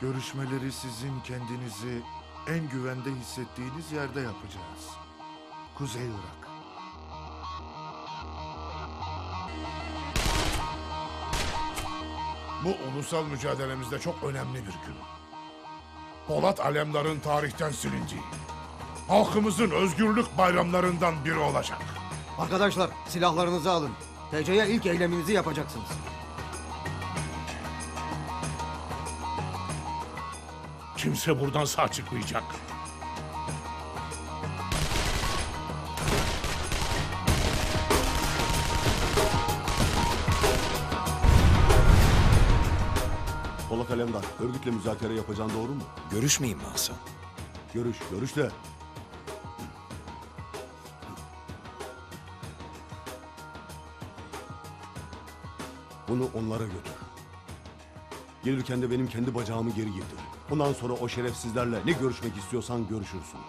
Görüşmeleri sizin kendinizi en güvende hissettiğiniz yerde yapacağız. Kuzey Irak. Bu ulusal mücadelemizde çok önemli bir gün. Polat Alemdar'ın tarihten silindiği, halkımızın özgürlük bayramlarından biri olacak. Arkadaşlar silahlarınızı alın. TC'ye ilk eyleminizi yapacaksınız. Kimse buradan sağ çıkmayacak. Polat Alemdar, örgütle müzakere yapacağın doğru mu? Görüşmeyeyim mi Hasan? Görüş, görüş de. Bunu onlara götür. Gelirken de benim kendi bacağımı geri getir. Ondan sonra o şerefsizlerle ne görüşmek istiyorsan görüşürsün.